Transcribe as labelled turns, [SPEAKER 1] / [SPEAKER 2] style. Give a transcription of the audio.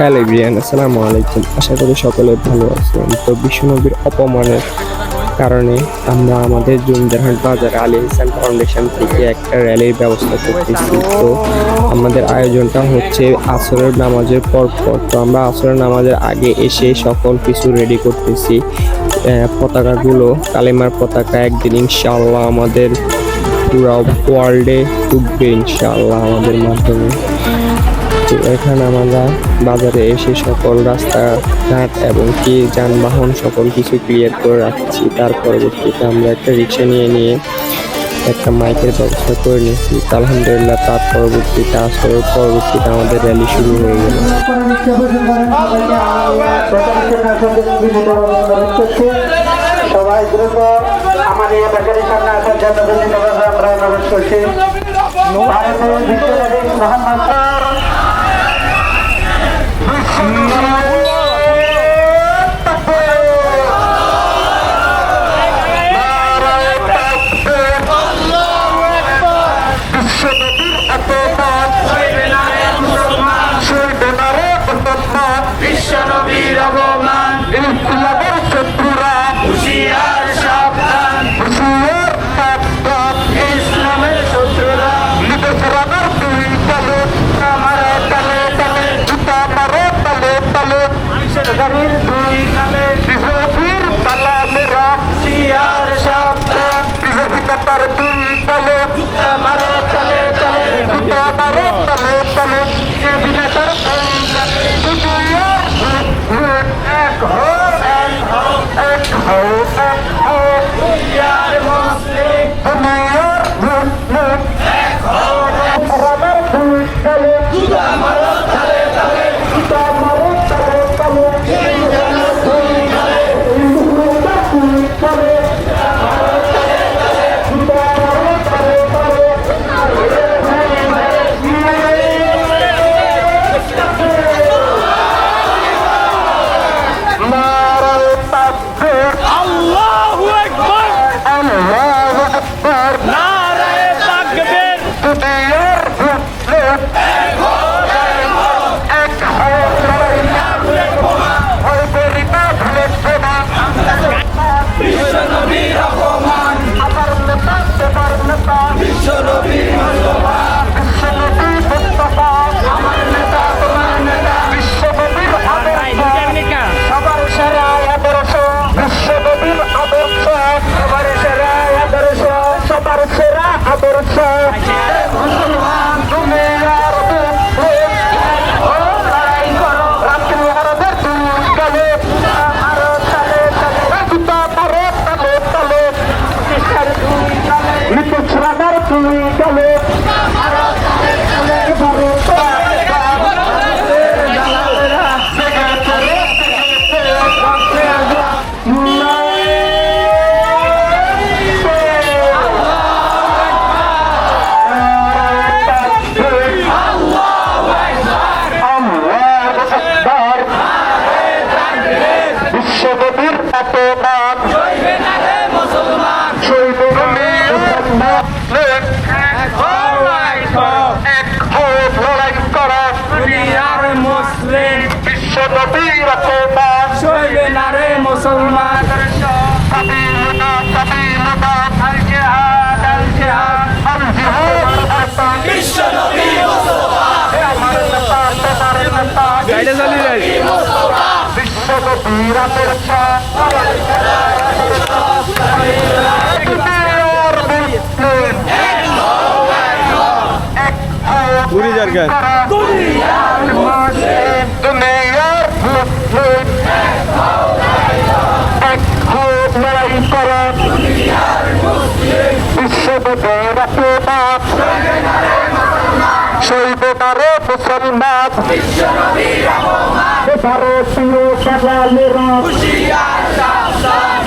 [SPEAKER 1] Hello বিয়ান আসসালামু আলাইকুম। আশা করি সকলে ভালো আছেন। তো বিশ্বনবীর অপমানের কারণে আমরা আমাদের জুমজারহাট বাজার আলী হাসান ফাউন্ডেশন থেকে একটা র্যালির ব্যবস্থা করতেছি। তো আমাদের আয়োজনটা হচ্ছে আসরের নামাজের পর পর তো আমরা আসরের নামাজের আগে এসে সকল কিছু রেডি করতেছি। পতাকাগুলো, কালেমার পতাকা একদিন ইনশাআল্লাহ আমাদের পুরো ওয়ার্ল্ডে উঠবে ইনশাআল্লাহ আমাদের মাধ্যমে। তো এখানে আমরা বাজারে এসে সকল রাস্তাঘাট এবং কি যানবাহন সকল কিছু ক্লিয়ার করে রাখছি। তার পরবর্তীতে আমরা একটা রিক্সা নিয়ে নিয়ে একটা মাইকের ব্যবস্থা করে নিয়েছি। আলহামদুলিল্লাহ তার পরবর্তীতে আসরের পরবর্তীতে আমাদের র্যালি শুরু হয়ে গেল।
[SPEAKER 2] সবাই দ্রুত এই বেকারির সামনে আসার জন্য আমরা করছি। Oh.
[SPEAKER 3] calor. মুসলিম
[SPEAKER 2] এক হোক
[SPEAKER 1] পুরি জারগায়
[SPEAKER 2] দুনিয়ার মুসলিম। দুনিয়ার শৈব নারে মুসলমান ভারতীয়
[SPEAKER 3] সাবধান